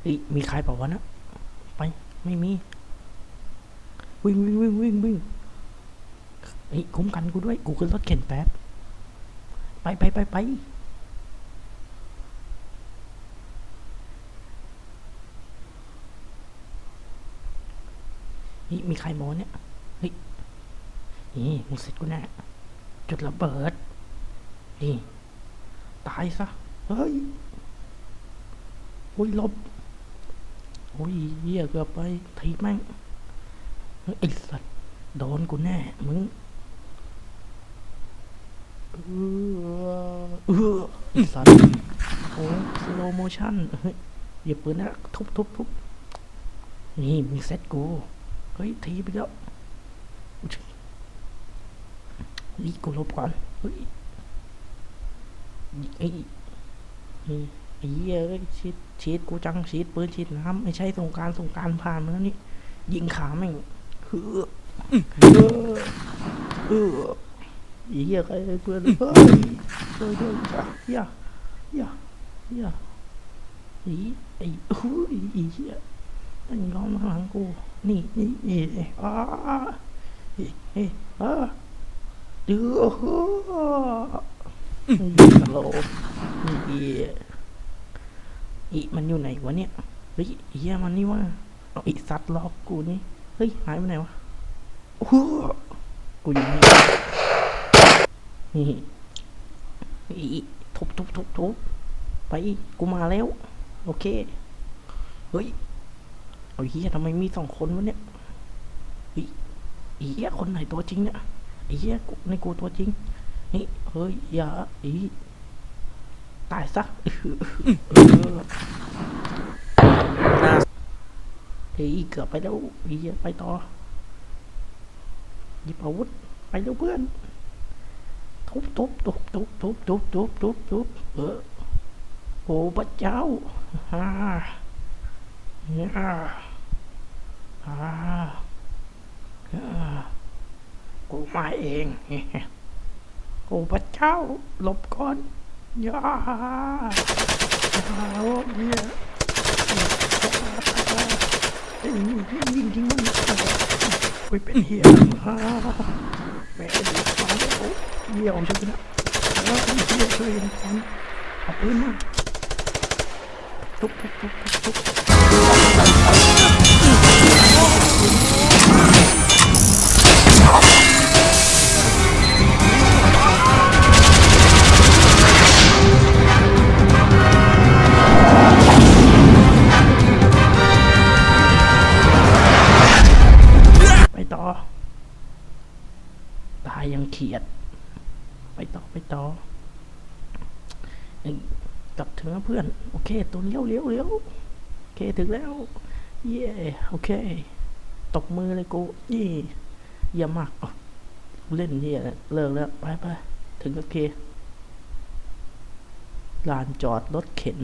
เฮ้ยมีใครเปล่าวะนะไปไม่มี วิ่งวิ่งวิ่งวิ่งวิ่งเฮ้ยคุ้มกันกูด้วยกูขึ้นรถเข็นแป๊บไปไปไปไปเฮ้ยมีใครมอเนี่ยเฮ้ยนี่มึงเสร็จกูแน่จุดระเบิด นี่ ตายซะ เฮ้ยโอ้ยลบ โอ้ยเหี้ยเกือบไปทีแม่งไอ้สัตว์โดนกูแน่ มึงเออเออไอ้สัตว์โอ้สโลโมชั่นเฮ้ยหยิบปืนนะทุบทุบทุบนี่มึงเซ็ตกูเฮ้ยทีไปแล้วนี่กูลบก่อนเฮ้ยไอ้ไอ้ ไอ้เหี้ยเอ้ยชีดชีดกูจังชีดปืนชีดน้ำไม่ใช่สงการสงการผ่านมาแล้วนี่ยิงขาแม่งเฮ้อเออเออไอ้เหี้ยใครเพื่อนเฮ้ยช่วยด้วยอย่าอย่าอย่าไอ้ไอ้เฮ้ยไอ้เหี้ยมันย้อมข้างหลังกูนี่นี่นี่อ่าเฮ้ยเฮ้ยอ่าเดือดฮัลโหลนี่ อีมันอยู่ไหนวะเนี่ยเฮ้ยเฮียมันนี่ว่าเอาอีสัตว์หลอกกูนี่เฮ้ยหายไปไหนวะโอ้โหกูอยู่นี่นี่อีทุบทุบทุบทุบไปกูมาแล้ว โอเคเฮ้ยเอาเฮียทำไมมีสองคนวะเนี่ยเฮ้ยอ้เฮียคนไหนตัวจริงเนี่ยอ้เฮียในกูตัวจริงนี่เฮ้ยอย่าอี ตายซะเออเออเฮ้ยเกือบไปแล้วอีเยไปต่อหยิบอาวุธไปเร็วเพื่อนทุบทุบทุบทุบทุบทุบทุบทุบทุบเออโอ้พระเจ้าฮ่าฮ่าฮ่าฮ่ากูมาเองโอ้พระเจ้าหลบก่อน ย่าโอ้เหี้ยไอ้ยิงยิงยิงมันไปเป็นเหี้ยฮ่าแม่ดีฟังโอ้เหี้ยของฉันนะแล้วไอ้เหี้ยช่วยกันเอาปืนมาทุบทุบทุบทุบ ต่อ ตายยังเขียด ไปต่อไปต่ออกลับถึงเพื่อน โอเค ตัวเลี้ยวเลี้ยวเลี้ยวโอเคถึงแล้ว เย่โอเคตบมือเลยกูยี่เยี่ยมมากเล่นเฮียเลิกแล้ว ไปไปถึงโอเคลานจอดรถเข็น